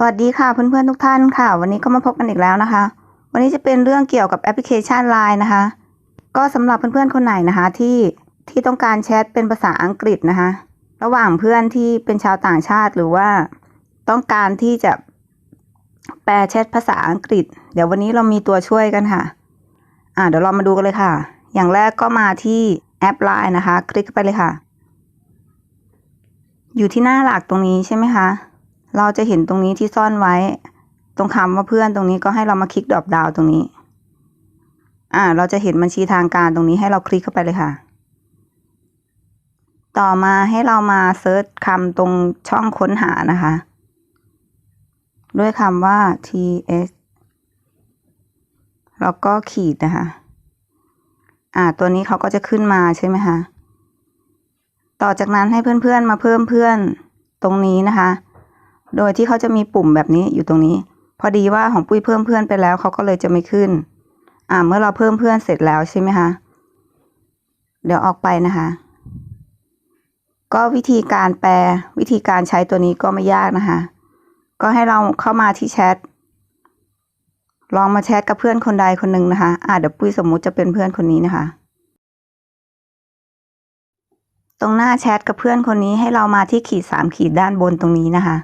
สวัสดีค่ะเพื่อนๆทุกท่านค่ะ วันนี้ก็มาพบกันอีกแล้วนะคะ วันนี้จะเป็นเรื่องเกี่ยวกับแอปพลิเคชัน Line นะคะ ก็สำหรับเพื่อนๆคนไหนนะคะที่ที่ต้องการแชทเป็นภาษาอังกฤษนะคะ ระหว่างเพื่อนที่เป็นชาวต่างชาติหรือว่าต้องการที่จะแปลแชทภาษาอังกฤษ เดี๋ยววันนี้เรามีตัวช่วยกันค่ะ อ่าเดี๋ยวเรามาดูกันเลยค่ะ อย่างแรกก็มาที่แอป Line นะคะ คลิกไปเลยค่ะ อยู่ที่หน้าหลักตรงนี้ใช่ไหมคะ เราจะเห็นตรงนี้ที่ซ่อนไว้ ตรงคำว่าเพื่อนตรงนี้ก็ให้เรามาคลิกดรอปดาวตรงนี้ อ่า เราจะเห็นบัญชีทางการตรงนี้ให้เราคลิกเข้าไปเลยค่ะ ต่อมาให้เรามาเซิร์ชคำตรงช่องค้นหานะคะ ด้วยคำว่า ts แล้วก็ขีดนะคะ อ่า ตัวนี้เขาก็จะขึ้นมาใช่ไหมคะ ต่อจากนั้นให้เพื่อนๆมาเพิ่มเพื่อนตรงนี้นะคะ โดยที่เขาจะมีปุ่มแบบนี้อยู่ตรงนี้ พอดีว่าของปุ้ยเพิ่มเพื่อนไปแล้วเขาก็เลยจะไม่ขึ้น อ่าเมื่อเราเพิ่มเพื่อนเสร็จแล้วใช่ไหมคะ เดี๋ยวออกไปนะคะ ก็วิธีการแปลวิธีการใช้ตัวนี้ก็ไม่ยากนะคะ ก็ให้เราเข้ามาที่แชทลองมาแชทกับเพื่อนคนใดคนหนึ่งนะคะ อ่าเดี๋ยวปุ้ยสมมุติจะเป็นเพื่อนคนนี้นะคะ ตรงหน้าแชทกับเพื่อนคนนี้ให้เรามาที่ขีดสามขีดด้านบนตรงนี้นะคะ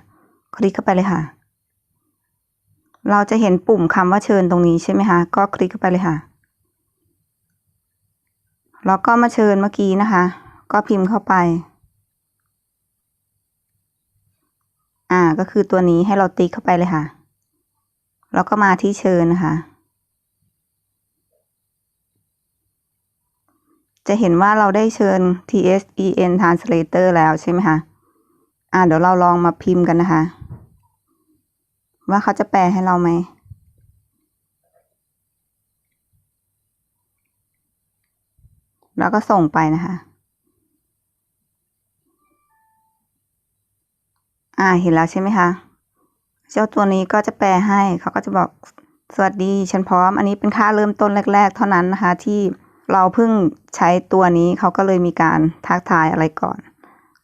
คลิกเข้าไปเลยค่ะ เราจะเห็นปุ่มคำว่าเชิญตรงนี้ใช่ไหมคะ ก็คลิกเข้าไปเลยค่ะ แล้วก็มาเชิญเมื่อกี้นะคะ ก็พิมพ์เข้าไป อ่า ก็คือตัวนี้ให้เราติ๊กเข้าไปเลยค่ะ แล้วก็มาที่เชิญนะคะ จะเห็นว่าเราได้เชิญ TSEN Translator แล้วใช่ไหมคะ อ่าเดี๋ยวเราลองมาพิมพ์กันนะคะ ว่าเขาจะแปลให้เราไหม แล้วก็ส่งไปนะคะ อ่าเห็นแล้วใช่ไหมคะ เจ้าตัวนี้ก็จะแปลให้ เขาก็จะบอกสวัสดี ฉันพร้อม อันนี้เป็นค่าเริ่มต้นแรก ๆ เท่านั้นนะคะ ที่เราเพิ่งใช้ตัวนี้เขาก็เลยมีการทักทายอะไรก่อน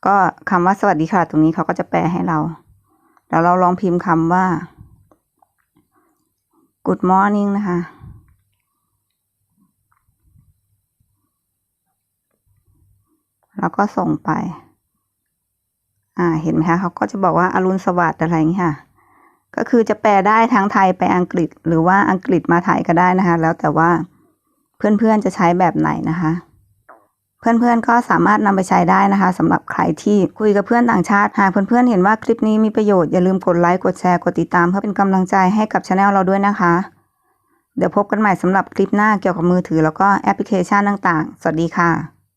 ก็คำว่าสวัสดีค่ะตรงนี้เขาก็จะแปลให้เรา แล้วเราลองพิมพ์คำว่า good morning นะคะ แล้วก็ส่งไป อ่า เห็นไหมคะ เขาก็จะบอกว่าอารุณสวัสดิ์อะไรอย่างนี้ค่ะ ก็คือจะแปลได้ทั้งไทยไปอังกฤษ หรือว่าอังกฤษมาไทยก็ได้นะคะ แล้วแต่ว่าเพื่อนๆจะใช้แบบไหนนะคะ เพื่อนๆ ก็สามารถนำไปใช้ได้นะคะสำหรับใครที่คุยกับเพื่อนต่างชาติ หากเพื่อนๆ เห็นว่าคลิปนี้มีประโยชน์อย่าลืมกดไลค์ กดแชร์ กดติดตามเพื่อเป็นกำลังใจให้กับช anel เราด้วยนะคะ เดี๋ยวพบกันใหม่สำหรับคลิปหน้าเกี่ยวกับมือถือแล้วก็แอปพลิเคชันต่างๆ สวัสดีค่ะ